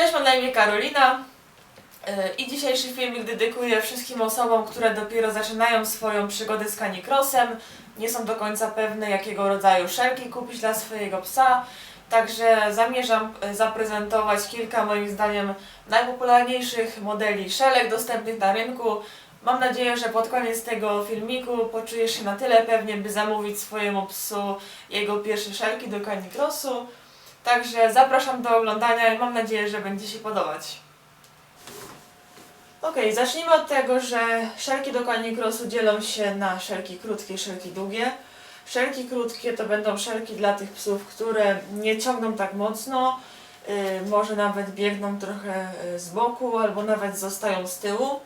Cześć, mam na imię Karolina yy, i dzisiejszy filmik dedykuję wszystkim osobom, które dopiero zaczynają swoją przygodę z canicrossem, nie są do końca pewne jakiego rodzaju szelki kupić dla swojego psa, także zamierzam yy, zaprezentować kilka moim zdaniem najpopularniejszych modeli szelek dostępnych na rynku. Mam nadzieję, że pod koniec tego filmiku poczujesz się na tyle pewnie, by zamówić swojemu psu jego pierwsze szelki do canicrossu. Także zapraszam do oglądania i mam nadzieję, że będzie się podobać. Ok, zacznijmy od tego, że szelki do canicrossu dzielą się na szelki krótkie i szelki długie. Szelki krótkie to będą szelki dla tych psów, które nie ciągną tak mocno, yy, może nawet biegną trochę yy, z boku albo nawet zostają z tyłu.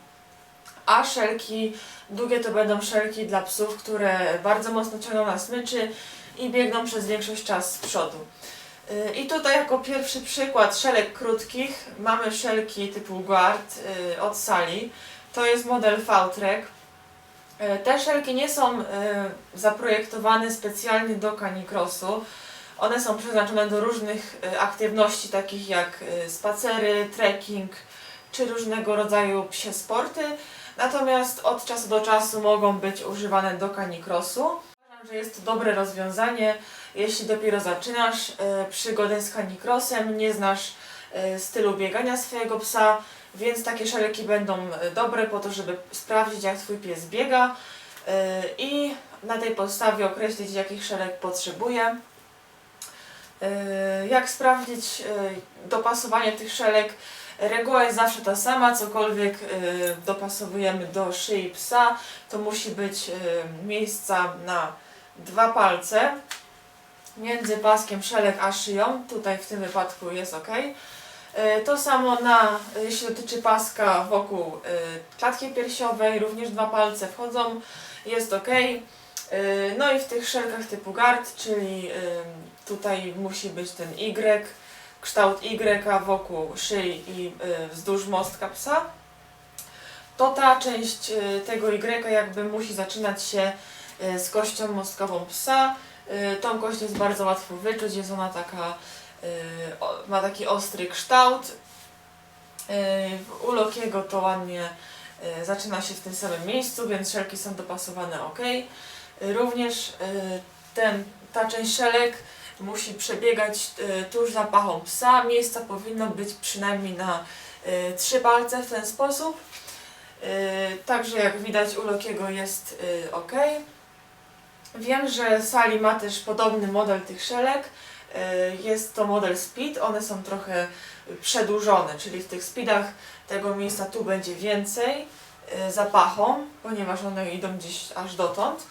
A szelki długie to będą szelki dla psów, które bardzo mocno ciągną na smyczy i biegną przez większość czasu z przodu. Y, I tutaj jako pierwszy przykład szelek krótkich mamy szelki typu Guard y, od Sali. To jest model V-Trek. Y, Te szelki nie są zaprojektowane specjalnie do canicrossu. One są przeznaczone do różnych aktywności takich jak spacery, trekking czy różnego rodzaju psie sporty. Natomiast od czasu do czasu mogą być używane do canicrossu. Że jest to dobre rozwiązanie jeśli dopiero zaczynasz e, przygodę z canicrossem, nie znasz e, stylu biegania swojego psa, więc takie szeleki będą e, dobre po to, żeby sprawdzić jak Twój pies biega i na tej podstawie określić jakich szelek potrzebuje. Jak sprawdzić dopasowanie tych szelek? Reguła jest zawsze ta sama, cokolwiek dopasowujemy do szyi psa, to musi być miejsca na dwa palce między paskiem szelek a szyją, tutaj w tym wypadku jest ok. E, To samo na, jeśli dotyczy paska wokół e, klatki piersiowej, również dwa palce wchodzą, jest ok. No i w tych szelkach typu gard, czyli e, tutaj musi być ten Y, kształt Y wokół szyi i e, wzdłuż mostka psa. To ta część e, tego Y jakby musi zaczynać się e, z kością mostkową psa. Y, Tą kość jest bardzo łatwo wyczuć, jest ona taka, o- ma taki ostry kształt. U Lokiego to ładnie zaczyna się w tym samym miejscu, więc szelki są dopasowane ok. Również ten, ta część szelek musi przebiegać tuż za pachą psa. Miejsca powinno być przynajmniej na trzy palce w ten sposób. Także jak widać u Lokiego jest ok. Wiem, że Sali ma też podobny model tych szelek. Y, Jest to model Speed, one są trochę przedłużone, czyli w tych speedach tego miejsca tu będzie więcej y, zapachą, ponieważ one idą gdzieś aż dotąd.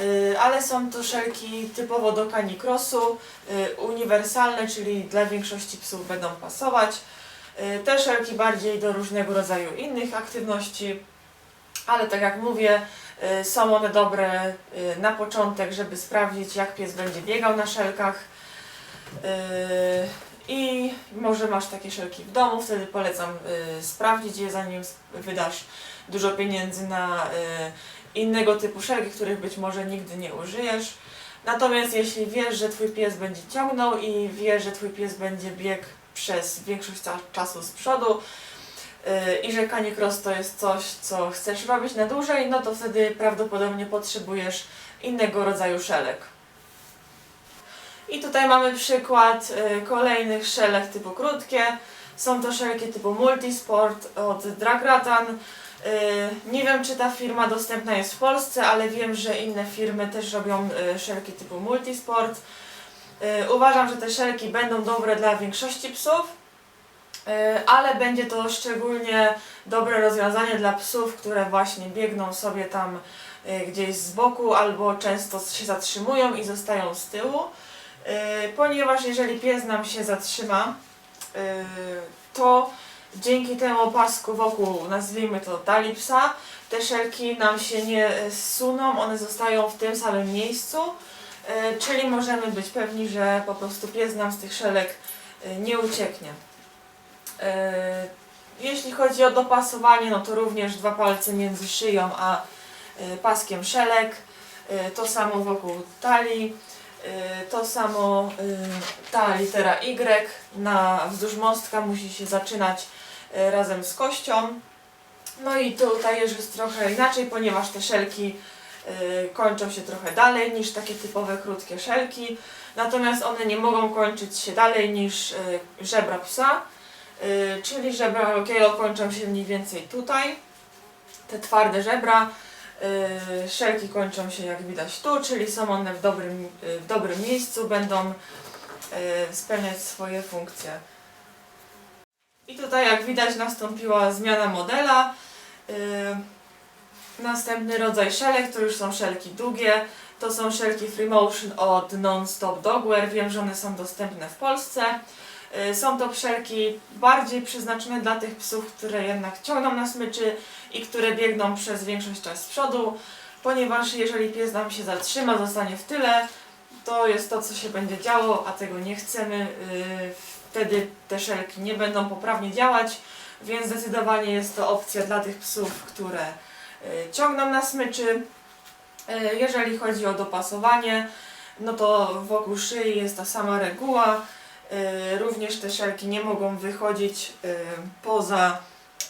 Y, Ale są to szelki typowo do canicrossu, uniwersalne, czyli dla większości psów będą pasować. Te szelki bardziej do różnego rodzaju innych aktywności, ale tak jak mówię, Są one dobre y, na początek, żeby sprawdzić jak pies będzie biegał na szelkach. Y, I może masz takie szelki w domu, wtedy polecam y, sprawdzić je zanim wydasz dużo pieniędzy na y, innego typu szelki, których być może nigdy nie użyjesz. Natomiast jeśli wiesz, że Twój pies będzie ciągnął i wiesz, że Twój pies będzie biegł przez większość czasu z przodu, i że canicross to jest coś, co chcesz robić na dłużej, no to wtedy prawdopodobnie potrzebujesz innego rodzaju szelek. I tutaj mamy przykład yy, kolejnych szelek typu krótkie. Są to szelki typu Multisport od Dragratan. Yy, Nie wiem, czy ta firma dostępna jest w Polsce, ale wiem, że inne firmy też robią szelki typu Multisport. Uważam, że te szelki będą dobre dla większości psów. Y, ale będzie to szczególnie dobre rozwiązanie dla psów, które właśnie biegną sobie tam y, gdzieś z boku albo często się zatrzymują i zostają z tyłu, Y, ponieważ jeżeli pies nam się zatrzyma, to dzięki temu pasku wokół, nazwijmy to tali psa, te szelki nam się nie zsuną, one zostają w tym samym miejscu, czyli możemy być pewni, że po prostu pies nam z tych szelek nie ucieknie. E, Jeśli chodzi o dopasowanie, no to również dwa palce między szyją a e, paskiem szelek. E, To samo wokół talii. To samo ta litera Y na wzdłuż mostka musi się zaczynać razem z kością. No i tutaj już jest trochę inaczej, ponieważ te szelki kończą się trochę dalej niż takie typowe krótkie szelki. Natomiast one nie mogą kończyć się dalej niż żebra psa. Y, czyli żebra Lokiego kończą się mniej więcej tutaj. Te twarde żebra. y, Szelki kończą się jak widać tu, czyli są one w dobrym, y, w dobrym miejscu, będą spełniać swoje funkcje. I tutaj jak widać nastąpiła zmiana modela. Następny rodzaj szelek to już są szelki długie. To są szelki Free Motion od Non-Stop Dogwear. Wiem, że one są dostępne w Polsce. Y, Są to szelki bardziej przeznaczone dla tych psów, które jednak ciągną na smyczy i które biegną przez większość czasu z przodu, ponieważ jeżeli pies nam się zatrzyma, zostanie w tyle, to jest to, co się będzie działo, a tego nie chcemy. y, Wtedy te szelki nie będą poprawnie działać, więc zdecydowanie jest to opcja dla tych psów, które y, ciągną na smyczy. Jeżeli chodzi o dopasowanie, no to wokół szyi jest ta sama reguła. Y, Również te szelki nie mogą wychodzić y, poza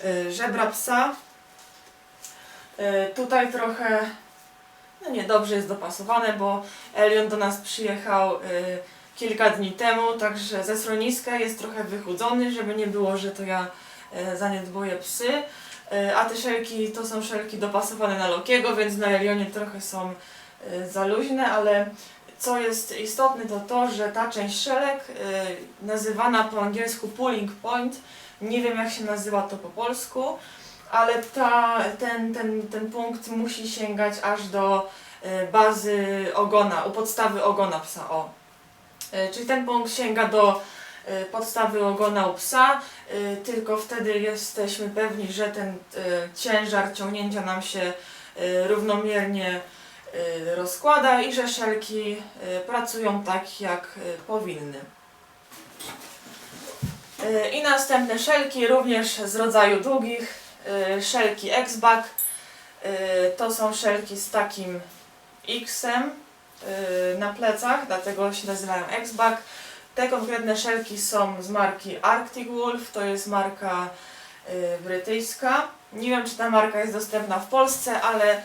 y, żebra psa. Tutaj trochę no niedobrze jest dopasowane, bo Elion do nas przyjechał kilka dni temu, także ze schroniska jest trochę wychudzony, żeby nie było, że to ja zaniedbuję psy. A te szelki to są szelki dopasowane na Lokiego, więc na Elionie trochę są za luźne, ale co jest istotne to to, że ta część szelek y, nazywana po angielsku pulling point, nie wiem jak się nazywa to po polsku, ale ta, ten, ten, ten punkt musi sięgać aż do y, bazy ogona, u podstawy ogona psa. O. Y, Czyli ten punkt sięga do podstawy ogona u psa, tylko wtedy jesteśmy pewni, że ten ciężar ciągnięcia nam się równomiernie rozkłada i że szelki y, pracują tak jak y, powinny. Y, I następne szelki również z rodzaju długich, y, szelki X-Back. Y, To są szelki z takim X-em y, na plecach, dlatego się nazywają X-Back. Te konkretne szelki są z marki Arctic Wolf, to jest marka y, brytyjska. Nie wiem, czy ta marka jest dostępna w Polsce, ale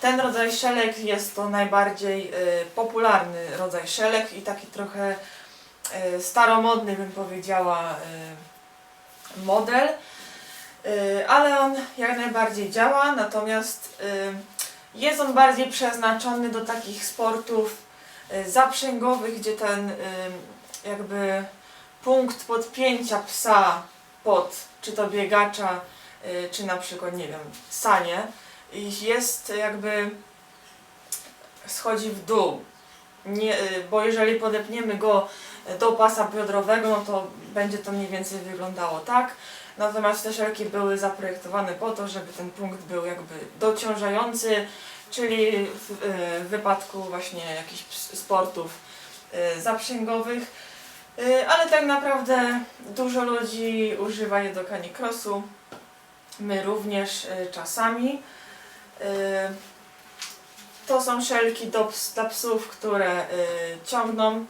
ten rodzaj szelek jest to najbardziej y, popularny rodzaj szelek i taki trochę y, staromodny, bym powiedziała, y, model. Ale on jak najbardziej działa, natomiast jest on bardziej przeznaczony do takich sportów zaprzęgowych, gdzie ten jakby punkt podpięcia psa pod czy to biegacza, czy na przykład, nie wiem, sanie, jest jakby schodzi w dół. Nie, y, bo jeżeli podepniemy go do pasa biodrowego, no to będzie to mniej więcej wyglądało tak. Natomiast te szelki były zaprojektowane po to, żeby ten punkt był jakby dociążający, czyli w, y, wypadku właśnie jakichś sportów y, zaprzęgowych. Ale tak naprawdę dużo ludzi używa je do canicrossu. My również czasami. Y, To są szelki do dla psów, które y, ciągną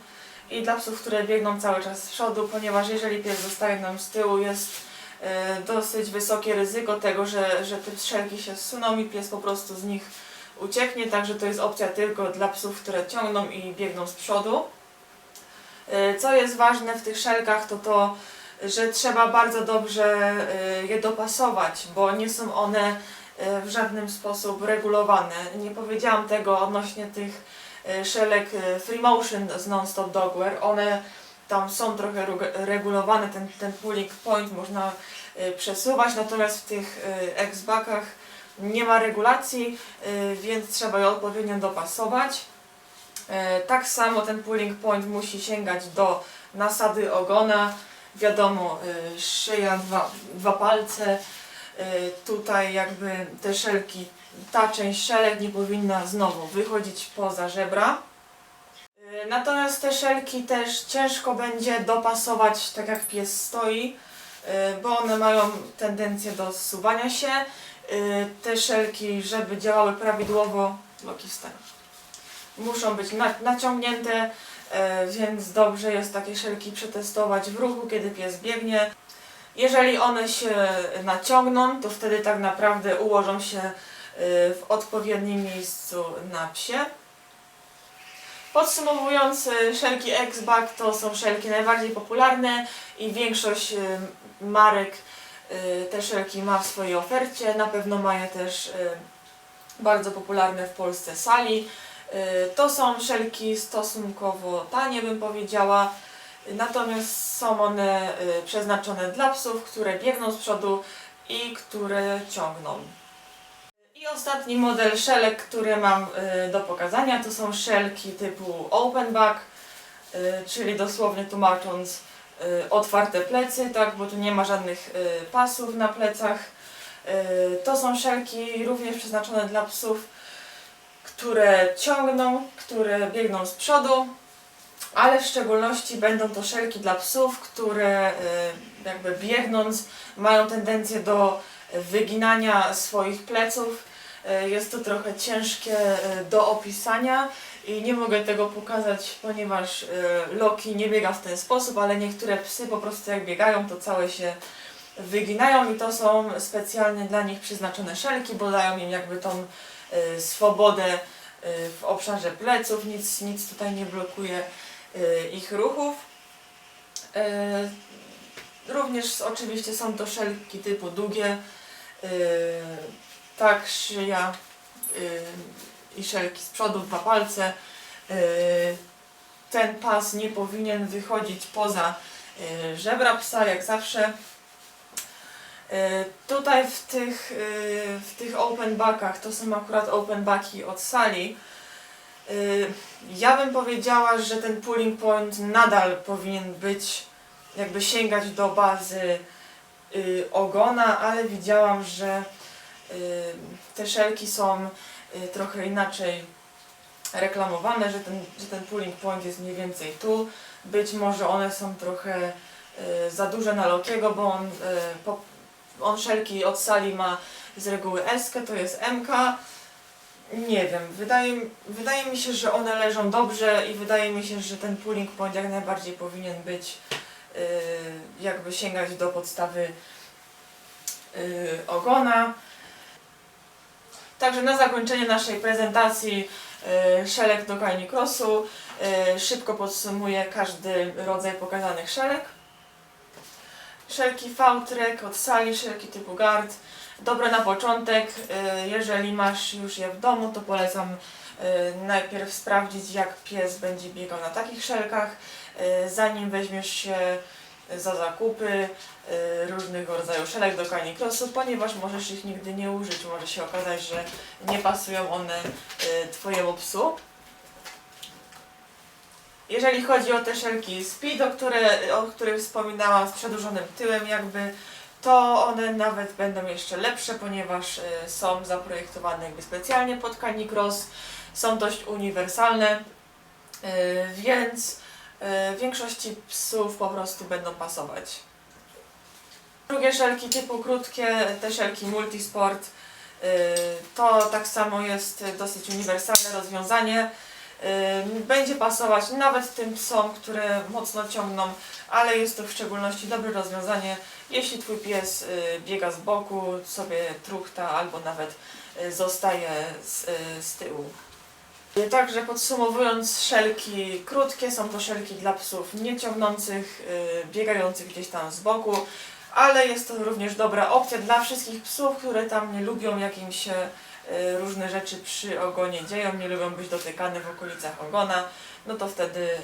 i dla psów, które biegną cały czas z przodu, ponieważ jeżeli pies zostaje nam z tyłu, jest y, dosyć wysokie ryzyko tego, że, że te szelki się zsuną i pies po prostu z nich ucieknie, także to jest opcja tylko dla psów, które ciągną i biegną z przodu. Co jest ważne w tych szelkach, to to, że trzeba bardzo dobrze je dopasować, bo nie są one w żaden sposób regulowane. Nie powiedziałam tego odnośnie tych y, szelek y, Free Motion z Non-Stop Dogwear. One tam są trochę regulowane, ten, ten pulling point można y, przesuwać, natomiast w tych y, X-Backach nie ma regulacji, y, więc trzeba je odpowiednio dopasować. Tak samo ten pulling point musi sięgać do nasady ogona. Wiadomo, y, szyja, dwa, dwa palce. Y, Tutaj jakby te szelki, ta część szelek nie powinna znowu wychodzić poza żebra. Y, Natomiast te szelki też ciężko będzie dopasować tak jak pies stoi, y, bo one mają tendencję do zsuwania się. Te szelki, żeby działały prawidłowo, Loki wstań muszą być na, naciągnięte, więc dobrze jest takie szelki przetestować w ruchu, kiedy pies biegnie. Jeżeli one się naciągną, to wtedy tak naprawdę ułożą się e, w odpowiednim miejscu na psie. Podsumowując, e, szelki X-Back to są szelki najbardziej popularne i większość e, marek te szelki ma w swojej ofercie. Na pewno ma je też bardzo popularne w Polsce Sali. To są szelki stosunkowo tanie, bym powiedziała. Natomiast są one e, przeznaczone dla psów, które biegną z przodu i które ciągną. I ostatni model szelek, który mam e, do pokazania, to są szelki typu open back, e, czyli dosłownie tłumacząc otwarte plecy, tak, bo tu nie ma żadnych pasów na plecach. To są szelki również przeznaczone dla psów, które ciągną, które biegną z przodu, ale w szczególności będą to szelki dla psów, które e, jakby biegnąc mają tendencję do wyginania swoich pleców. E, Jest to trochę ciężkie e, do opisania i nie mogę tego pokazać, ponieważ Loki nie biega w ten sposób, ale niektóre psy po prostu jak biegają, to całe się wyginają i to są specjalnie dla nich przeznaczone szelki, bo dają im jakby tą swobodę w obszarze pleców, nic, nic tutaj nie blokuje ich ruchów. E, Również oczywiście są to szelki typu długie, e, tak, szyja y, i szelki z przodu, dwa palce. Y, ten pas nie powinien wychodzić poza y, żebra psa, jak zawsze. Y, Tutaj w tych, y, w tych open backach, to są akurat open backi od sali, y, ja bym powiedziała, że ten pulling point nadal powinien być, jakby sięgać do bazy y, ogona, ale widziałam, że y, te szelki są y, trochę inaczej reklamowane, że ten, że ten pulling point jest mniej więcej tu. Być może one są trochę y, za duże na Lokiego, bo on, y, on szelki od sali ma z reguły S, to jest MK. Nie wiem, wydaje, wydaje mi się, że one leżą dobrze i wydaje mi się, że ten pulling point jak najbardziej powinien być y, jakby sięgać do podstawy y, ogona. Także na zakończenie naszej prezentacji y, szelek do Canicrossu y, szybko podsumuję każdy rodzaj pokazanych szelek. Szelki V-Trek od sali, szelki typu Guard. Dobre na początek, y, jeżeli masz już je w domu, to polecam y, najpierw sprawdzić jak pies będzie biegał na takich szelkach, y, zanim weźmiesz się za zakupy różnego rodzaju szelek do canicrossu, ponieważ możesz ich nigdy nie użyć. Może się okazać, że nie pasują one Twojemu psu. Jeżeli chodzi o te szelki Speedo, które, o których wspominałam z przedłużonym tyłem jakby, to one nawet będą jeszcze lepsze, ponieważ y, są zaprojektowane jakby specjalnie pod canicross, są dość uniwersalne, y, więc y, większości psów po prostu będą pasować. Drugie szelki typu krótkie, te szelki multisport, to tak samo jest dosyć uniwersalne rozwiązanie. Będzie pasować nawet tym psom, które mocno ciągną, ale jest to w szczególności dobre rozwiązanie, jeśli Twój pies y, biega z boku, sobie truchta albo nawet y, zostaje z, y, z tyłu. Także podsumowując, szelki krótkie są to szelki dla psów nieciągnących, biegających gdzieś tam z boku, ale jest to również dobra opcja dla wszystkich psów, które tam nie lubią, jak im się różne rzeczy przy ogonie dzieją, nie lubią być dotykane w okolicach ogona, no to wtedy y,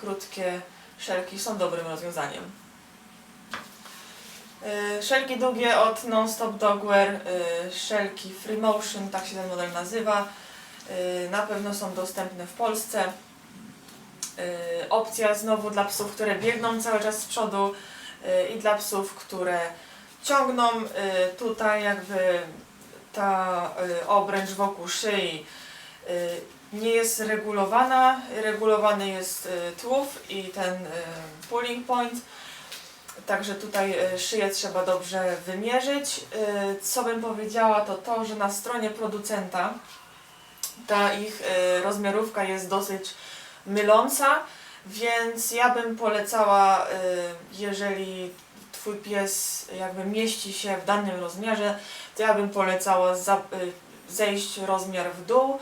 krótkie szelki są dobrym rozwiązaniem. Y, Szelki długie od Non-Stop Dogwear, y, szelki Free Motion, tak się ten model nazywa. Y, Na pewno są dostępne w Polsce. Y, Opcja znowu dla psów, które biegną cały czas z przodu y, i dla psów, które ciągną. Y, Tutaj jakby ta y, obręcz wokół szyi y, nie jest regulowana. Regulowany jest y, tułów i ten pulling point. Także tutaj szyję trzeba dobrze wymierzyć. Co bym powiedziała to to, że na stronie producenta ta ich rozmiarówka jest dosyć myląca, więc ja bym polecała, jeżeli Twój pies jakby mieści się w danym rozmiarze, to ja bym polecała za, y, zejść rozmiar w dół,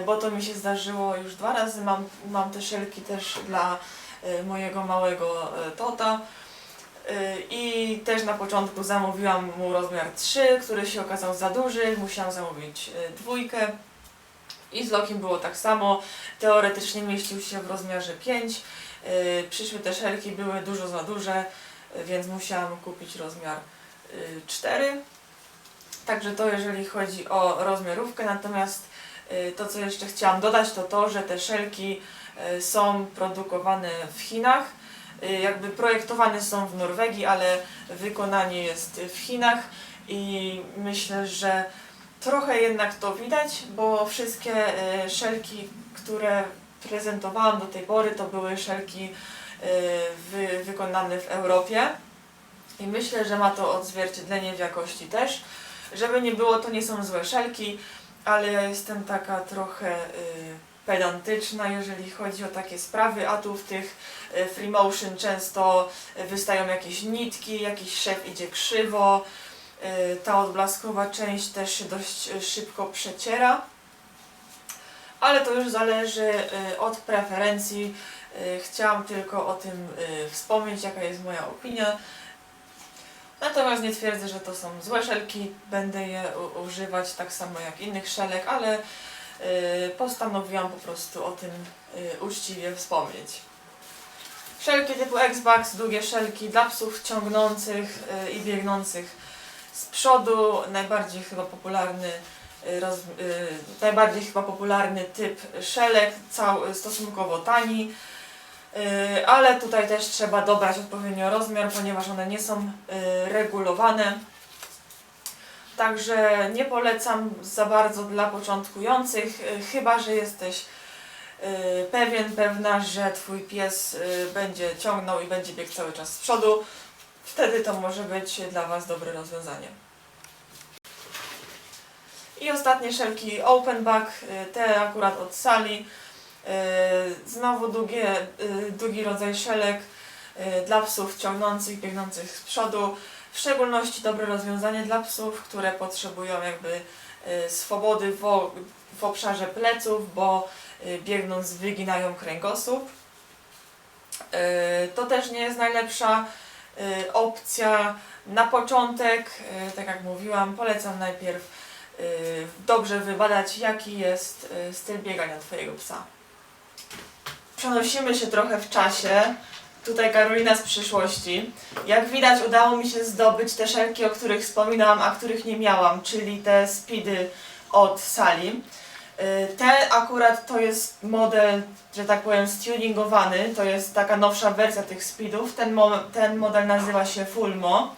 y, bo to mi się zdarzyło już dwa razy. Mam, mam te szelki też dla y, mojego małego Tota. I też na początku zamówiłam mu rozmiar 3, który się okazał za duży. Musiałam zamówić dwójkę. I z Lokim było tak samo. Teoretycznie mieścił się w rozmiarze 5. Y, Przyszły te szelki były dużo za duże, więc musiałam kupić rozmiar y, 4. Także to jeżeli chodzi o rozmiarówkę. Natomiast y, to co jeszcze chciałam dodać to to, że te szelki y, są produkowane w Chinach. Y, Jakby projektowane są w Norwegii, ale wykonanie jest w Chinach i myślę, że trochę jednak to widać, bo wszystkie y, szelki, które prezentowałam do tej pory, to były szelki y, wy, wykonane w Europie. I myślę, że ma to odzwierciedlenie w jakości też. Żeby nie było, to nie są złe szelki, ale ja jestem taka trochę y, pedantyczna, jeżeli chodzi o takie sprawy, a tu w tych y, free motion często y, wystają jakieś nitki, jakiś szef idzie krzywo, y, ta odblaskowa część też się dość y, szybko przeciera. Ale to już zależy y, od preferencji. Y, Chciałam tylko o tym y, wspomnieć, jaka jest moja opinia. Natomiast nie twierdzę, że to są złe szelki. Będę je używać tak samo jak innych szelek, ale y, postanowiłam po prostu o tym uczciwie wspomnieć. Szelki typu Xbox, długie szelki dla psów ciągnących i biegnących z przodu. Najbardziej chyba popularny roz, y, najbardziej chyba popularny typ szelek, cał, stosunkowo tani. Y, ale tutaj też trzeba dobrać odpowiednio rozmiar, ponieważ one nie są y, regulowane. Także nie polecam za bardzo dla początkujących, y, chyba że jesteś pewien, pewna, że Twój pies będzie ciągnął i będzie biegł cały czas z przodu. Wtedy to może być dla Was dobre rozwiązanie. I ostatnie szelki Open Back, te akurat od Sali. Y, Znowu długie, y, długi rodzaj szelek y, dla psów ciągnących, biegnących z przodu. W szczególności dobre rozwiązanie dla psów, które potrzebują jakby swobody w, w obszarze pleców, bo biegnąc wyginają kręgosłup. To też nie jest najlepsza opcja. Na początek, tak jak mówiłam, polecam najpierw dobrze wybadać, jaki jest styl biegania Twojego psa. Przenosimy się trochę w czasie. Tutaj Karolina z przyszłości. Jak widać, udało mi się zdobyć te szelki, o których wspominałam, a których nie miałam, czyli te speedy od Sali. Y, Te akurat to jest model, że tak powiem, stuningowany. To jest taka nowsza wersja tych speedów. Ten, ten model nazywa się Fulmo.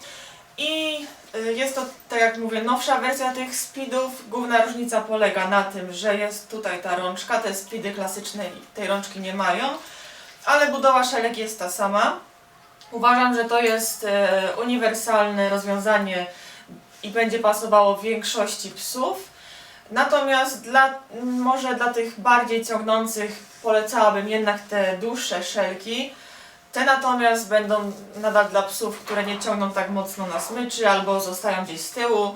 I y, jest to, tak jak mówię, nowsza wersja tych speedów. Główna różnica polega na tym, że jest tutaj ta rączka. Te speedy klasyczne tej rączki nie mają, ale budowa szelek jest ta sama. Uważam, że to jest e, uniwersalne rozwiązanie i będzie pasowało większości psów. Natomiast dla, może dla tych bardziej ciągnących polecałabym jednak te dłuższe szelki. Te natomiast będą nadal dla psów, które nie ciągną tak mocno na smyczy albo zostają gdzieś z tyłu,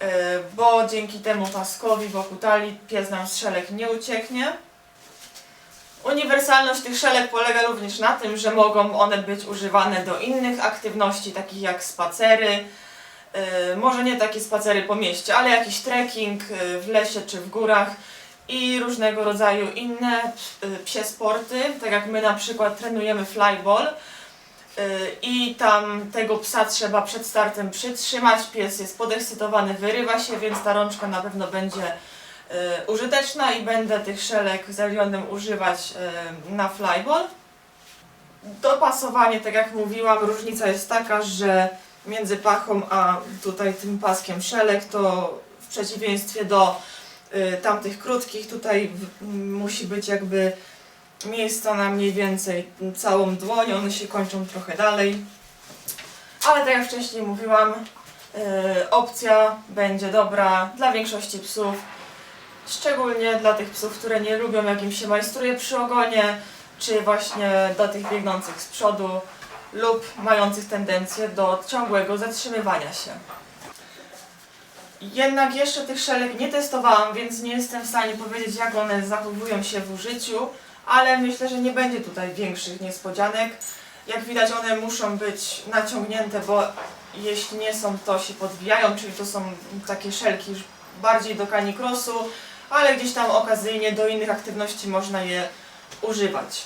yy, bo dzięki temu paskowi wokół talii pies nam z szelek nie ucieknie. Uniwersalność tych szelek polega również na tym, że mogą one być używane do innych aktywności, takich jak spacery, yy, może nie takie spacery po mieście, ale jakiś trekking yy, w lesie czy w górach i różnego rodzaju inne y, psie sporty, tak jak my na przykład trenujemy flyball y, i tam tego psa trzeba przed startem przytrzymać, pies jest podekscytowany, wyrywa się, więc ta rączka na pewno będzie y, użyteczna i będę tych szelek z Elionem używać na flyball. Dopasowanie, tak jak mówiłam, różnica jest taka, że między pachą a tutaj tym paskiem szelek to w przeciwieństwie do tamtych krótkich tutaj musi być jakby miejsca na mniej więcej całą dłoń, one się kończą trochę dalej. Ale tak jak wcześniej mówiłam, y, opcja będzie dobra dla większości psów. Szczególnie dla tych psów, które nie lubią jak im się majstruje przy ogonie, czy właśnie dla tych biegnących z przodu lub mających tendencję do ciągłego zatrzymywania się. Jednak jeszcze tych szelek nie testowałam, więc nie jestem w stanie powiedzieć, jak one zachowują się w użyciu, ale myślę, że nie będzie tutaj większych niespodzianek. Jak widać, one muszą być naciągnięte, bo jeśli nie są, to się podbijają, czyli to są takie szelki już bardziej do canicrossu, ale gdzieś tam okazyjnie do innych aktywności można je używać.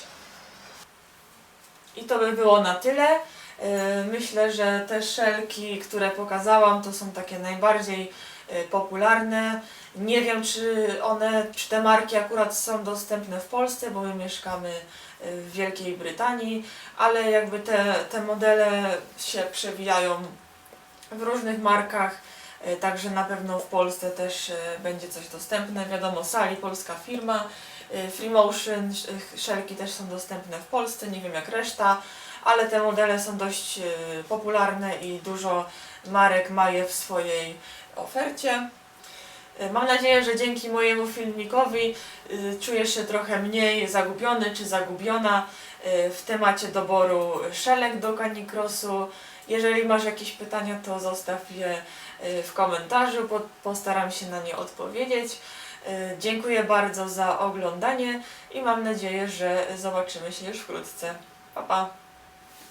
I to by było na tyle. Yy, Myślę, że te szelki, które pokazałam, to są takie najbardziej popularne. Nie wiem, czy one, czy te marki akurat są dostępne w Polsce, bo my mieszkamy yy, w Wielkiej Brytanii, ale jakby te, te modele się przewijają w różnych markach, yy, także na pewno w Polsce też będzie coś dostępne. Wiadomo, Sali, polska firma, Freemotion, yy, szelki też są dostępne w Polsce, nie wiem jak reszta, ale te modele są dość popularne i dużo marek ma je w swojej ofercie. Yy, Mam nadzieję, że dzięki mojemu filmikowi yy, czujesz się trochę mniej zagubiony czy zagubiona yy, w temacie doboru szelek do canicrossu. Jeżeli masz jakieś pytania, to zostaw je w komentarzu, po- postaram się na nie odpowiedzieć. Dziękuję bardzo za oglądanie i mam nadzieję, że zobaczymy się już wkrótce. Pa, pa!